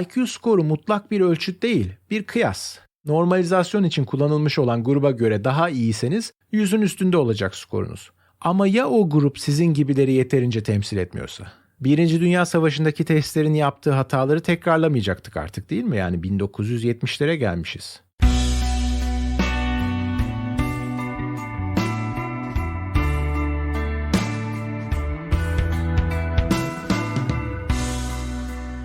IQ skoru mutlak bir ölçüt değil, bir kıyas. Normalizasyon için kullanılmış olan gruba göre daha iyiyseniz yüzün üstünde olacak skorunuz. Ama ya o grup sizin gibileri yeterince temsil etmiyorsa? Birinci Dünya Savaşı'ndaki testlerin yaptığı hataları tekrarlamayacaktık artık değil mi? Yani 1970'lere gelmişiz.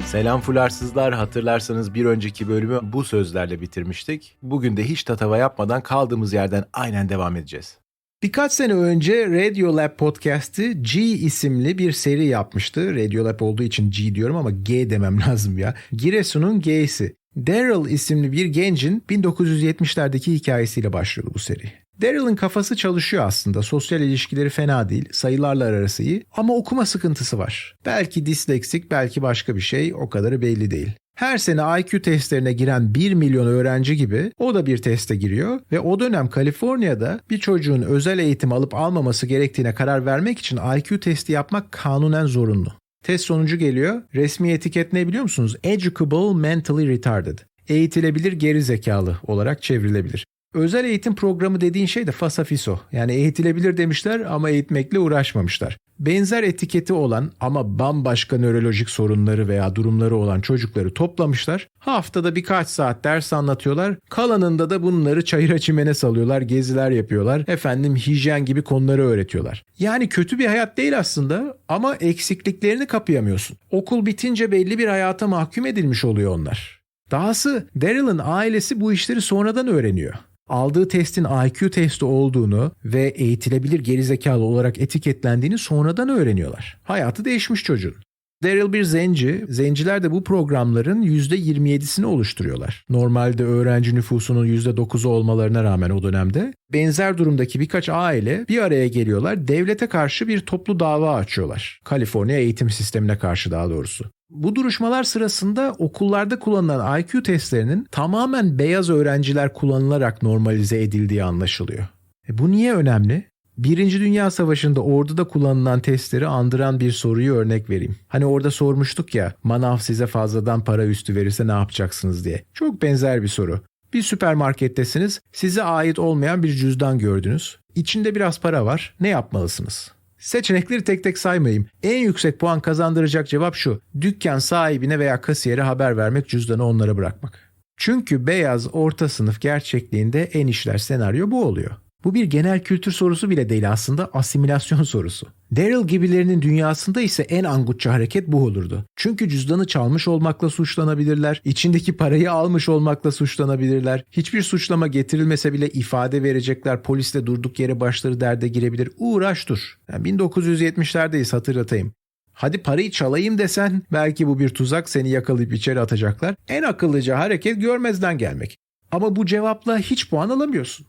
Selam fularsızlar. Hatırlarsanız bir önceki bölümü bu sözlerle bitirmiştik. Bugün de hiç tatava yapmadan kaldığımız yerden aynen devam edeceğiz. Birkaç sene önce Radio Lab Podcast'ı G isimli bir seri yapmıştı. Radio Lab olduğu için G diyorum ama G demem lazım ya. Giresun'un G'si. Daryl isimli bir gencin 1970'lerdeki hikayesiyle başlıyordu bu seri. Daryl'ın kafası çalışıyor aslında. Sosyal ilişkileri fena değil. Sayılarla arası iyi. Ama okuma sıkıntısı var. Belki disleksik, belki başka bir şey. O kadarı belli değil. Her sene IQ testlerine giren 1 milyon öğrenci gibi o da bir teste giriyor ve o dönem Kaliforniya'da bir çocuğun özel eğitim alıp almaması gerektiğine karar vermek için IQ testi yapmak kanunen zorunlu. Test sonucu geliyor. Resmi etiket ne biliyor musunuz? Educable Mentally Retarded. Eğitilebilir geri zekalı olarak çevrilebilir. Özel eğitim programı dediğin şey de fasafiso. Yani eğitilebilir demişler ama eğitmekle uğraşmamışlar. Benzer etiketi olan ama bambaşka nörolojik sorunları veya durumları olan çocukları toplamışlar. Haftada birkaç saat ders anlatıyorlar. Kalanında da bunları çayıra çimene salıyorlar, geziler yapıyorlar. Efendim hijyen gibi konuları öğretiyorlar. Yani kötü bir hayat değil aslında ama eksikliklerini kapayamıyorsun. Okul bitince belli bir hayata mahkum edilmiş oluyor onlar. Dahası Daryl'ın ailesi bu işleri sonradan öğreniyor aldığı testin IQ testi olduğunu ve eğitilebilir gerizekalı olarak etiketlendiğini sonradan öğreniyorlar. Hayatı değişmiş çocuğun. Daryl bir zenci. Zenciler de bu programların %27'sini oluşturuyorlar. Normalde öğrenci nüfusunun %9'u olmalarına rağmen o dönemde. Benzer durumdaki birkaç aile bir araya geliyorlar. Devlete karşı bir toplu dava açıyorlar. Kaliforniya eğitim sistemine karşı daha doğrusu. Bu duruşmalar sırasında okullarda kullanılan IQ testlerinin tamamen beyaz öğrenciler kullanılarak normalize edildiği anlaşılıyor. E bu niye önemli? Birinci Dünya Savaşı'nda orduda kullanılan testleri andıran bir soruyu örnek vereyim. Hani orada sormuştuk ya manav size fazladan para üstü verirse ne yapacaksınız diye. Çok benzer bir soru. Bir süpermarkettesiniz, size ait olmayan bir cüzdan gördünüz. İçinde biraz para var, ne yapmalısınız? Seçenekleri tek tek saymayayım. En yüksek puan kazandıracak cevap şu. Dükkan sahibine veya kasiyere haber vermek, cüzdanı onlara bırakmak. Çünkü beyaz orta sınıf gerçekliğinde en işler senaryo bu oluyor. Bu bir genel kültür sorusu bile değil aslında asimilasyon sorusu. Daryl gibilerinin dünyasında ise en angutça hareket bu olurdu. Çünkü cüzdanı çalmış olmakla suçlanabilirler, içindeki parayı almış olmakla suçlanabilirler, hiçbir suçlama getirilmese bile ifade verecekler, polisle durduk yere başları derde girebilir. Uğraş dur. Yani 1970'lerdeyiz hatırlatayım. Hadi parayı çalayım desen belki bu bir tuzak seni yakalayıp içeri atacaklar. En akıllıca hareket görmezden gelmek. Ama bu cevapla hiç puan alamıyorsun.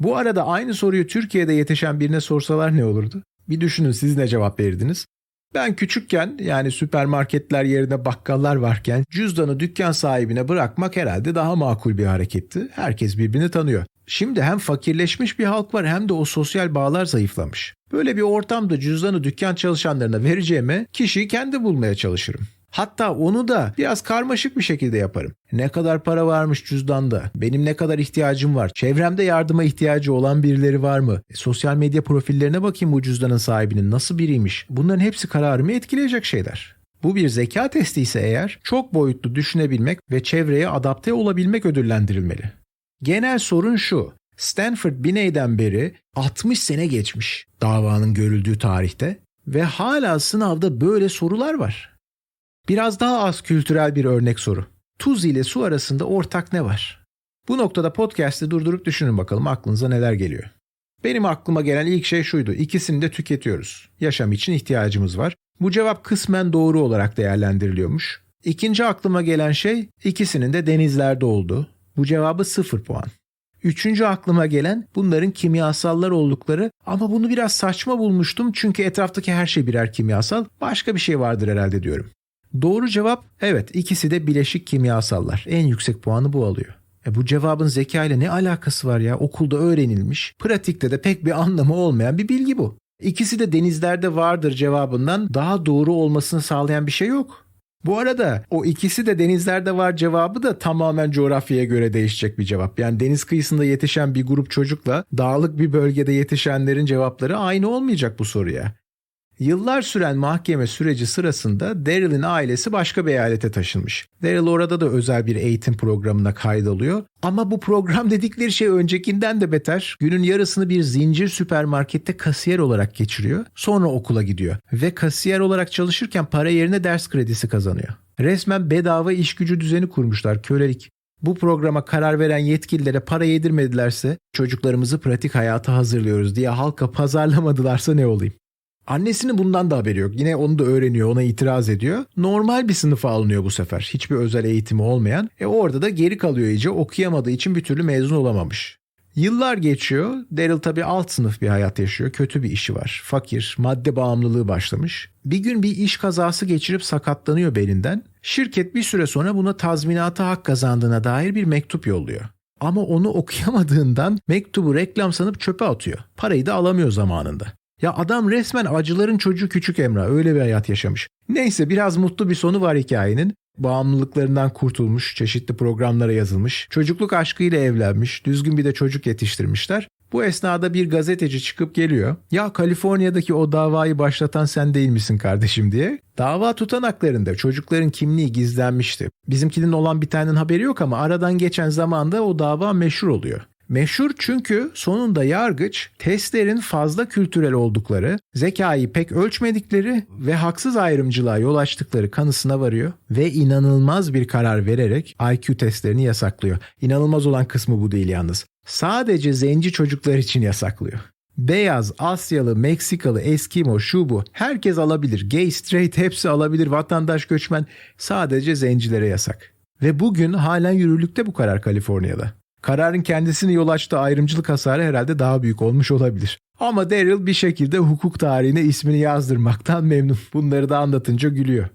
Bu arada aynı soruyu Türkiye'de yetişen birine sorsalar ne olurdu? Bir düşünün siz ne cevap verirdiniz? Ben küçükken yani süpermarketler yerine bakkallar varken cüzdanı dükkan sahibine bırakmak herhalde daha makul bir hareketti. Herkes birbirini tanıyor. Şimdi hem fakirleşmiş bir halk var hem de o sosyal bağlar zayıflamış. Böyle bir ortamda cüzdanı dükkan çalışanlarına vereceğime kişiyi kendi bulmaya çalışırım. Hatta onu da biraz karmaşık bir şekilde yaparım. Ne kadar para varmış cüzdanda? Benim ne kadar ihtiyacım var? Çevremde yardıma ihtiyacı olan birileri var mı? E, sosyal medya profillerine bakayım bu cüzdanın sahibinin nasıl biriymiş? Bunların hepsi kararımı etkileyecek şeyler. Bu bir zeka testi ise eğer çok boyutlu düşünebilmek ve çevreye adapte olabilmek ödüllendirilmeli. Genel sorun şu. Stanford Biney'den beri 60 sene geçmiş davanın görüldüğü tarihte ve hala sınavda böyle sorular var. Biraz daha az kültürel bir örnek soru. Tuz ile su arasında ortak ne var? Bu noktada podcast'i durdurup düşünün bakalım aklınıza neler geliyor. Benim aklıma gelen ilk şey şuydu. İkisini de tüketiyoruz. Yaşam için ihtiyacımız var. Bu cevap kısmen doğru olarak değerlendiriliyormuş. İkinci aklıma gelen şey ikisinin de denizlerde oldu. Bu cevabı sıfır puan. Üçüncü aklıma gelen bunların kimyasallar oldukları ama bunu biraz saçma bulmuştum çünkü etraftaki her şey birer kimyasal. Başka bir şey vardır herhalde diyorum. Doğru cevap evet ikisi de bileşik kimyasallar. En yüksek puanı bu alıyor. E bu cevabın zeka ile ne alakası var ya? Okulda öğrenilmiş, pratikte de pek bir anlamı olmayan bir bilgi bu. İkisi de denizlerde vardır cevabından daha doğru olmasını sağlayan bir şey yok. Bu arada o ikisi de denizlerde var cevabı da tamamen coğrafyaya göre değişecek bir cevap. Yani deniz kıyısında yetişen bir grup çocukla dağlık bir bölgede yetişenlerin cevapları aynı olmayacak bu soruya. Yıllar süren mahkeme süreci sırasında Daryl'in ailesi başka bir eyalete taşınmış. Daryl orada da özel bir eğitim programına kaydoluyor. Ama bu program dedikleri şey öncekinden de beter. Günün yarısını bir zincir süpermarkette kasiyer olarak geçiriyor. Sonra okula gidiyor. Ve kasiyer olarak çalışırken para yerine ders kredisi kazanıyor. Resmen bedava iş gücü düzeni kurmuşlar kölelik. Bu programa karar veren yetkililere para yedirmedilerse çocuklarımızı pratik hayata hazırlıyoruz diye halka pazarlamadılarsa ne olayım? Annesinin bundan da haberi yok. Yine onu da öğreniyor, ona itiraz ediyor. Normal bir sınıfa alınıyor bu sefer. Hiçbir özel eğitimi olmayan. E orada da geri kalıyor iyice. Okuyamadığı için bir türlü mezun olamamış. Yıllar geçiyor. Daryl tabii alt sınıf bir hayat yaşıyor. Kötü bir işi var. Fakir, madde bağımlılığı başlamış. Bir gün bir iş kazası geçirip sakatlanıyor belinden. Şirket bir süre sonra buna tazminata hak kazandığına dair bir mektup yolluyor. Ama onu okuyamadığından mektubu reklam sanıp çöpe atıyor. Parayı da alamıyor zamanında. Ya adam resmen acıların çocuğu küçük Emrah öyle bir hayat yaşamış. Neyse biraz mutlu bir sonu var hikayenin. Bağımlılıklarından kurtulmuş, çeşitli programlara yazılmış, çocukluk aşkıyla evlenmiş, düzgün bir de çocuk yetiştirmişler. Bu esnada bir gazeteci çıkıp geliyor. Ya Kaliforniya'daki o davayı başlatan sen değil misin kardeşim diye. Dava tutanaklarında çocukların kimliği gizlenmişti. Bizimkinin olan bir tanenin haberi yok ama aradan geçen zamanda o dava meşhur oluyor. Meşhur çünkü sonunda yargıç testlerin fazla kültürel oldukları, zekayı pek ölçmedikleri ve haksız ayrımcılığa yol açtıkları kanısına varıyor ve inanılmaz bir karar vererek IQ testlerini yasaklıyor. İnanılmaz olan kısmı bu değil yalnız. Sadece zenci çocuklar için yasaklıyor. Beyaz, Asyalı, Meksikalı, Eskimo, şu bu herkes alabilir. Gay, straight hepsi alabilir. Vatandaş, göçmen sadece zencilere yasak. Ve bugün halen yürürlükte bu karar Kaliforniya'da. Kararın kendisini yol açtığı ayrımcılık hasarı herhalde daha büyük olmuş olabilir. Ama Daryl bir şekilde hukuk tarihine ismini yazdırmaktan memnun. Bunları da anlatınca gülüyor.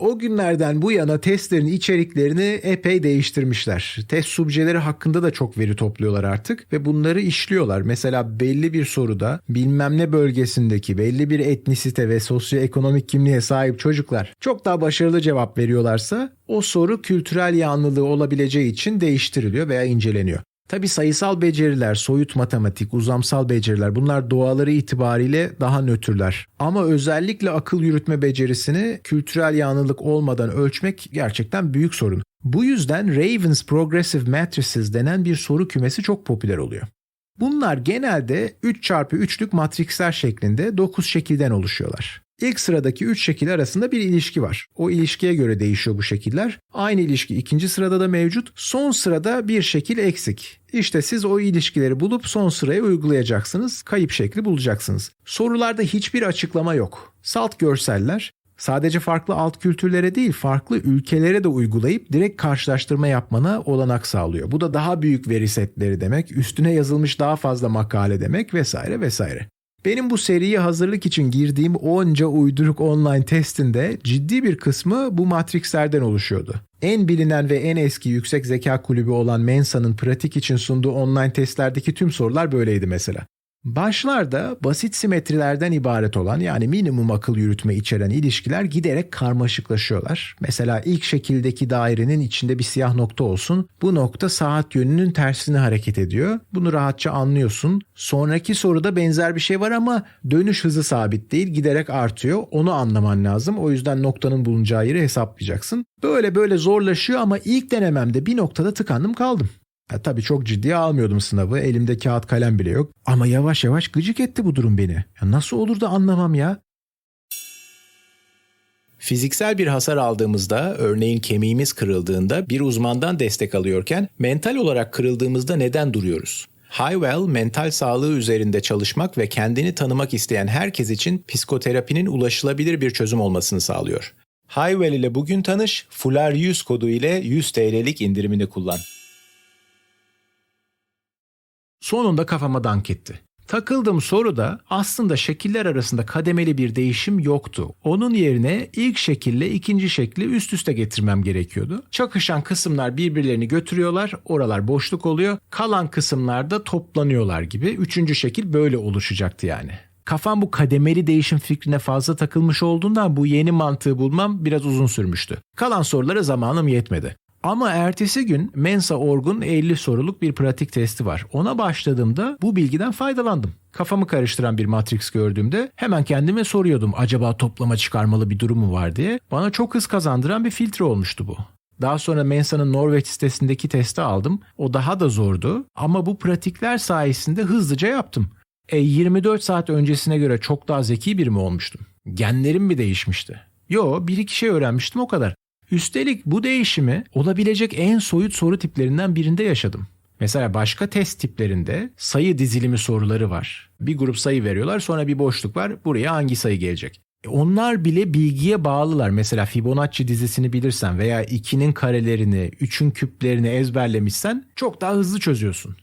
O günlerden bu yana testlerin içeriklerini epey değiştirmişler. Test subjeleri hakkında da çok veri topluyorlar artık ve bunları işliyorlar. Mesela belli bir soruda bilmem ne bölgesindeki belli bir etnisite ve sosyoekonomik kimliğe sahip çocuklar çok daha başarılı cevap veriyorlarsa o soru kültürel yanlılığı olabileceği için değiştiriliyor veya inceleniyor. Tabi sayısal beceriler, soyut matematik, uzamsal beceriler bunlar doğaları itibariyle daha nötrler. Ama özellikle akıl yürütme becerisini kültürel yanlılık olmadan ölçmek gerçekten büyük sorun. Bu yüzden Ravens Progressive Matrices denen bir soru kümesi çok popüler oluyor. Bunlar genelde 3 çarpı 3'lük matriksler şeklinde 9 şekilden oluşuyorlar. İlk sıradaki 3 şekil arasında bir ilişki var. O ilişkiye göre değişiyor bu şekiller. Aynı ilişki ikinci sırada da mevcut. Son sırada bir şekil eksik. İşte siz o ilişkileri bulup son sıraya uygulayacaksınız. Kayıp şekli bulacaksınız. Sorularda hiçbir açıklama yok. Salt görseller, sadece farklı alt kültürlere değil farklı ülkelere de uygulayıp direkt karşılaştırma yapmana olanak sağlıyor. Bu da daha büyük veri setleri demek, üstüne yazılmış daha fazla makale demek vesaire vesaire. Benim bu seriye hazırlık için girdiğim onca uyduruk online testinde ciddi bir kısmı bu matrixlerden oluşuyordu. En bilinen ve en eski yüksek zeka kulübü olan Mensa'nın pratik için sunduğu online testlerdeki tüm sorular böyleydi mesela. Başlarda basit simetrilerden ibaret olan yani minimum akıl yürütme içeren ilişkiler giderek karmaşıklaşıyorlar. Mesela ilk şekildeki dairenin içinde bir siyah nokta olsun. Bu nokta saat yönünün tersine hareket ediyor. Bunu rahatça anlıyorsun. Sonraki soruda benzer bir şey var ama dönüş hızı sabit değil giderek artıyor. Onu anlaman lazım. O yüzden noktanın bulunacağı yeri hesaplayacaksın. Böyle böyle zorlaşıyor ama ilk denememde bir noktada tıkandım kaldım. Ya, tabii çok ciddiye almıyordum sınavı. Elimde kağıt kalem bile yok. Ama yavaş yavaş gıcık etti bu durum beni. Ya nasıl olur da anlamam ya. Fiziksel bir hasar aldığımızda, örneğin kemiğimiz kırıldığında bir uzmandan destek alıyorken mental olarak kırıldığımızda neden duruyoruz? Highwell, mental sağlığı üzerinde çalışmak ve kendini tanımak isteyen herkes için psikoterapinin ulaşılabilir bir çözüm olmasını sağlıyor. Highwell ile bugün tanış, Fular 100 kodu ile 100 TL'lik indirimini kullan. Sonunda kafama dank etti. Takıldığım soruda aslında şekiller arasında kademeli bir değişim yoktu. Onun yerine ilk şekille ikinci şekli üst üste getirmem gerekiyordu. Çakışan kısımlar birbirlerini götürüyorlar, oralar boşluk oluyor. Kalan kısımlar da toplanıyorlar gibi. Üçüncü şekil böyle oluşacaktı yani. Kafam bu kademeli değişim fikrine fazla takılmış olduğundan bu yeni mantığı bulmam biraz uzun sürmüştü. Kalan sorulara zamanım yetmedi. Ama ertesi gün Mensa Org'un 50 soruluk bir pratik testi var. Ona başladığımda bu bilgiden faydalandım. Kafamı karıştıran bir matrix gördüğümde hemen kendime soruyordum acaba toplama çıkarmalı bir durum mu var diye. Bana çok hız kazandıran bir filtre olmuştu bu. Daha sonra Mensa'nın Norveç sitesindeki testi aldım. O daha da zordu ama bu pratikler sayesinde hızlıca yaptım. E 24 saat öncesine göre çok daha zeki biri mi olmuştum? Genlerim mi değişmişti? Yo bir iki şey öğrenmiştim o kadar. Üstelik bu değişimi olabilecek en soyut soru tiplerinden birinde yaşadım. Mesela başka test tiplerinde sayı dizilimi soruları var. Bir grup sayı veriyorlar sonra bir boşluk var. Buraya hangi sayı gelecek? E onlar bile bilgiye bağlılar. Mesela Fibonacci dizisini bilirsen veya 2'nin karelerini, 3'ün küplerini ezberlemişsen çok daha hızlı çözüyorsun.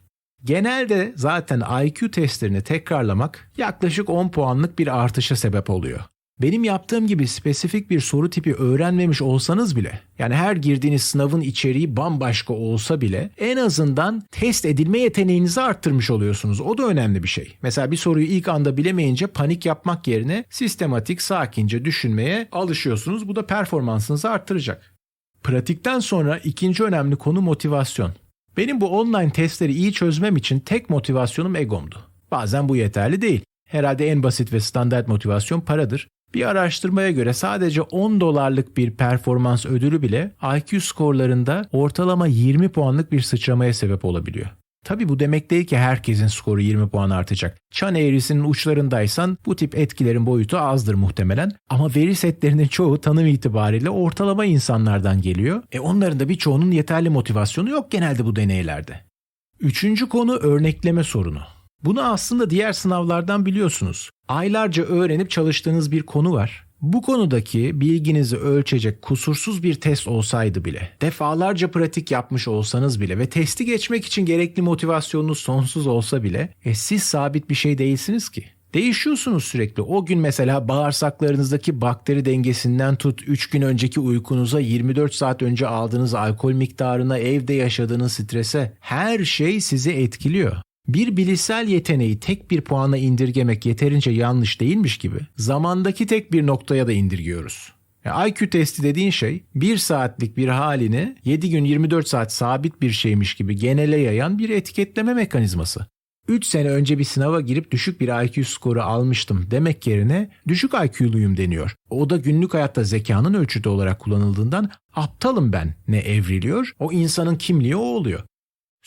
Genelde zaten IQ testlerini tekrarlamak yaklaşık 10 puanlık bir artışa sebep oluyor. Benim yaptığım gibi spesifik bir soru tipi öğrenmemiş olsanız bile, yani her girdiğiniz sınavın içeriği bambaşka olsa bile en azından test edilme yeteneğinizi arttırmış oluyorsunuz. O da önemli bir şey. Mesela bir soruyu ilk anda bilemeyince panik yapmak yerine sistematik, sakince düşünmeye alışıyorsunuz. Bu da performansınızı arttıracak. Pratikten sonra ikinci önemli konu motivasyon. Benim bu online testleri iyi çözmem için tek motivasyonum egomdu. Bazen bu yeterli değil. Herhalde en basit ve standart motivasyon paradır. Bir araştırmaya göre sadece 10 dolarlık bir performans ödülü bile IQ skorlarında ortalama 20 puanlık bir sıçramaya sebep olabiliyor. Tabi bu demek değil ki herkesin skoru 20 puan artacak. Çan eğrisinin uçlarındaysan bu tip etkilerin boyutu azdır muhtemelen. Ama veri setlerinin çoğu tanım itibariyle ortalama insanlardan geliyor. E onların da birçoğunun yeterli motivasyonu yok genelde bu deneylerde. Üçüncü konu örnekleme sorunu. Bunu aslında diğer sınavlardan biliyorsunuz. Aylarca öğrenip çalıştığınız bir konu var. Bu konudaki bilginizi ölçecek kusursuz bir test olsaydı bile, defalarca pratik yapmış olsanız bile ve testi geçmek için gerekli motivasyonunuz sonsuz olsa bile, e siz sabit bir şey değilsiniz ki. Değişiyorsunuz sürekli. O gün mesela bağırsaklarınızdaki bakteri dengesinden tut 3 gün önceki uykunuza 24 saat önce aldığınız alkol miktarına evde yaşadığınız strese her şey sizi etkiliyor. Bir bilişsel yeteneği tek bir puana indirgemek yeterince yanlış değilmiş gibi zamandaki tek bir noktaya da indirgiyoruz. IQ testi dediğin şey bir saatlik bir halini 7 gün 24 saat sabit bir şeymiş gibi genele yayan bir etiketleme mekanizması. 3 sene önce bir sınava girip düşük bir IQ skoru almıştım demek yerine düşük IQ'luyum deniyor. O da günlük hayatta zekanın ölçütü olarak kullanıldığından aptalım ben ne evriliyor? O insanın kimliği o oluyor.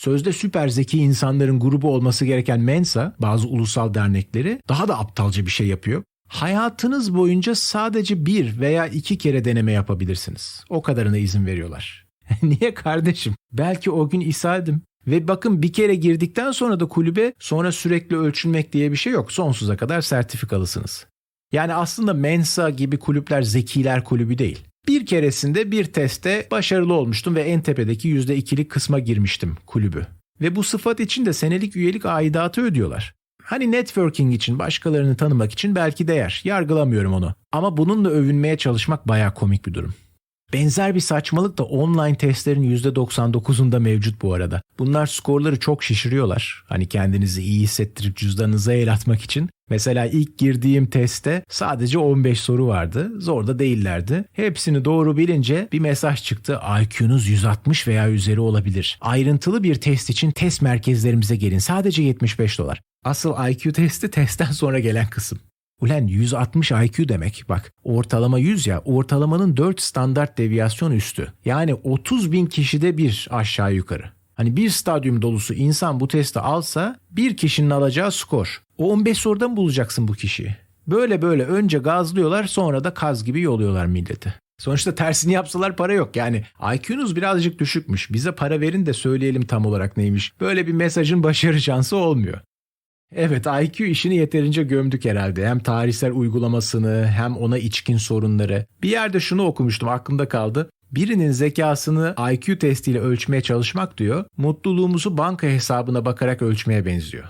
Sözde süper zeki insanların grubu olması gereken Mensa, bazı ulusal dernekleri daha da aptalca bir şey yapıyor. Hayatınız boyunca sadece bir veya iki kere deneme yapabilirsiniz. O kadarına izin veriyorlar. Niye kardeşim? Belki o gün ishaldim. Ve bakın bir kere girdikten sonra da kulübe sonra sürekli ölçülmek diye bir şey yok. Sonsuza kadar sertifikalısınız. Yani aslında Mensa gibi kulüpler zekiler kulübü değil. Bir keresinde bir testte başarılı olmuştum ve en tepedeki %2'lik kısma girmiştim kulübü. Ve bu sıfat için de senelik üyelik aidatı ödüyorlar. Hani networking için, başkalarını tanımak için belki değer. Yargılamıyorum onu. Ama bununla övünmeye çalışmak baya komik bir durum. Benzer bir saçmalık da online testlerin %99'unda mevcut bu arada. Bunlar skorları çok şişiriyorlar. Hani kendinizi iyi hissettirip cüzdanınıza el atmak için. Mesela ilk girdiğim testte sadece 15 soru vardı. Zor da değillerdi. Hepsini doğru bilince bir mesaj çıktı. IQ'nuz 160 veya üzeri olabilir. Ayrıntılı bir test için test merkezlerimize gelin. Sadece 75 dolar. Asıl IQ testi testten sonra gelen kısım. Ulen 160 IQ demek bak ortalama 100 ya ortalamanın 4 standart deviyasyon üstü. Yani 30 bin kişide bir aşağı yukarı. Hani bir stadyum dolusu insan bu testi alsa bir kişinin alacağı skor. O 15 sorudan bulacaksın bu kişiyi. Böyle böyle önce gazlıyorlar sonra da kaz gibi yoluyorlar milleti. Sonuçta tersini yapsalar para yok. Yani IQ'nuz birazcık düşükmüş. Bize para verin de söyleyelim tam olarak neymiş. Böyle bir mesajın başarı şansı olmuyor. Evet IQ işini yeterince gömdük herhalde. Hem tarihsel uygulamasını hem ona içkin sorunları. Bir yerde şunu okumuştum aklımda kaldı. Birinin zekasını IQ testiyle ölçmeye çalışmak diyor, mutluluğumuzu banka hesabına bakarak ölçmeye benziyor.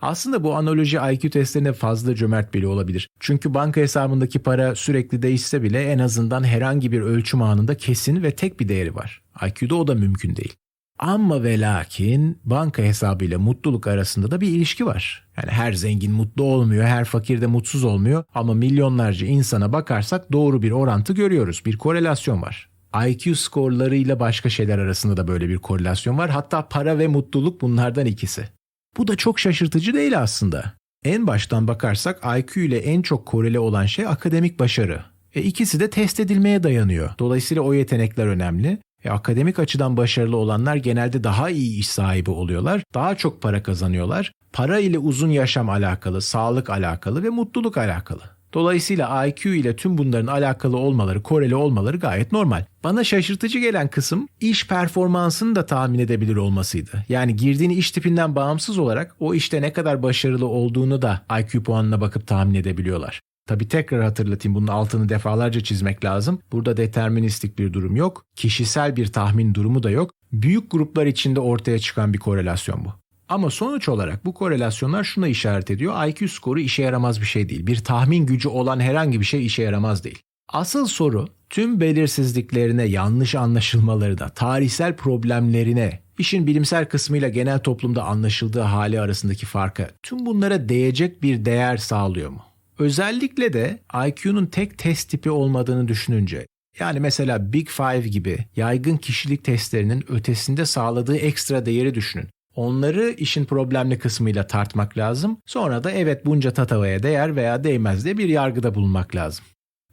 Aslında bu analoji IQ testlerine fazla cömert bile olabilir. Çünkü banka hesabındaki para sürekli değişse bile en azından herhangi bir ölçüm anında kesin ve tek bir değeri var. IQ'da o da mümkün değil. Ama ve lakin banka hesabıyla mutluluk arasında da bir ilişki var. Yani her zengin mutlu olmuyor, her fakir de mutsuz olmuyor ama milyonlarca insana bakarsak doğru bir orantı görüyoruz. Bir korelasyon var. IQ skorlarıyla başka şeyler arasında da böyle bir korelasyon var. Hatta para ve mutluluk bunlardan ikisi. Bu da çok şaşırtıcı değil aslında. En baştan bakarsak IQ ile en çok korele olan şey akademik başarı. E ikisi de test edilmeye dayanıyor. Dolayısıyla o yetenekler önemli. E, akademik açıdan başarılı olanlar genelde daha iyi iş sahibi oluyorlar, daha çok para kazanıyorlar. Para ile uzun yaşam alakalı, sağlık alakalı ve mutluluk alakalı. Dolayısıyla IQ ile tüm bunların alakalı olmaları, koreli olmaları gayet normal. Bana şaşırtıcı gelen kısım iş performansını da tahmin edebilir olmasıydı. Yani girdiğin iş tipinden bağımsız olarak o işte ne kadar başarılı olduğunu da IQ puanına bakıp tahmin edebiliyorlar. Tabi tekrar hatırlatayım bunun altını defalarca çizmek lazım. Burada deterministik bir durum yok. Kişisel bir tahmin durumu da yok. Büyük gruplar içinde ortaya çıkan bir korelasyon bu. Ama sonuç olarak bu korelasyonlar şuna işaret ediyor. IQ skoru işe yaramaz bir şey değil. Bir tahmin gücü olan herhangi bir şey işe yaramaz değil. Asıl soru tüm belirsizliklerine, yanlış anlaşılmalarına, tarihsel problemlerine, işin bilimsel kısmıyla genel toplumda anlaşıldığı hali arasındaki farka tüm bunlara değecek bir değer sağlıyor mu? Özellikle de IQ'nun tek test tipi olmadığını düşününce yani mesela Big Five gibi yaygın kişilik testlerinin ötesinde sağladığı ekstra değeri düşünün. Onları işin problemli kısmıyla tartmak lazım. Sonra da evet bunca tatavaya değer veya değmez diye bir yargıda bulunmak lazım.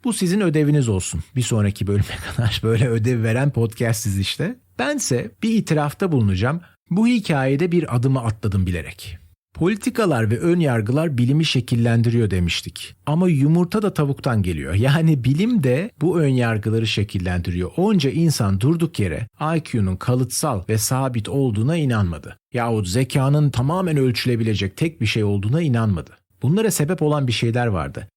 Bu sizin ödeviniz olsun. Bir sonraki bölüme kadar böyle ödev veren podcast siz işte. Bense bir itirafta bulunacağım. Bu hikayede bir adımı atladım bilerek. Politikalar ve ön yargılar bilimi şekillendiriyor demiştik. Ama yumurta da tavuktan geliyor. Yani bilim de bu ön yargıları şekillendiriyor. Onca insan durduk yere IQ'nun kalıtsal ve sabit olduğuna inanmadı. Yahut zekanın tamamen ölçülebilecek tek bir şey olduğuna inanmadı. Bunlara sebep olan bir şeyler vardı.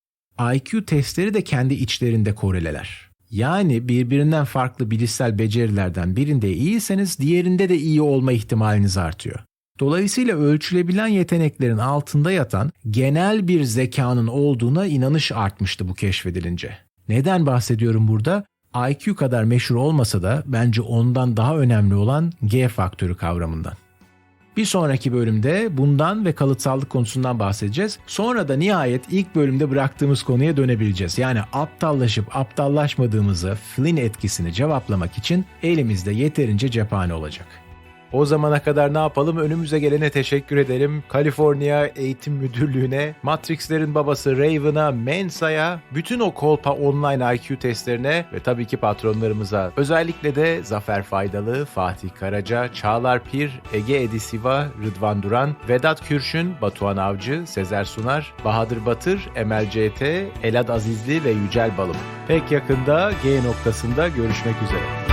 IQ testleri de kendi içlerinde koreleler. Yani birbirinden farklı bilişsel becerilerden birinde iyiyseniz diğerinde de iyi olma ihtimaliniz artıyor. Dolayısıyla ölçülebilen yeteneklerin altında yatan genel bir zekanın olduğuna inanış artmıştı bu keşfedilince. Neden bahsediyorum burada? IQ kadar meşhur olmasa da bence ondan daha önemli olan G faktörü kavramından. Bir sonraki bölümde bundan ve kalıtsallık konusundan bahsedeceğiz. Sonra da nihayet ilk bölümde bıraktığımız konuya dönebileceğiz. Yani aptallaşıp aptallaşmadığımızı Flynn etkisini cevaplamak için elimizde yeterince cephane olacak. O zamana kadar ne yapalım? Önümüze gelene teşekkür edelim. Kaliforniya Eğitim Müdürlüğü'ne, Matrix'lerin babası Raven'a, Mensa'ya, bütün o kolpa online IQ testlerine ve tabii ki patronlarımıza. Özellikle de Zafer Faydalı, Fatih Karaca, Çağlar Pir, Ege Edisiva, Rıdvan Duran, Vedat Kürşün, Batuhan Avcı, Sezer Sunar, Bahadır Batır, Emel CT, Elad Azizli ve Yücel Balım. Pek yakında G noktasında görüşmek üzere.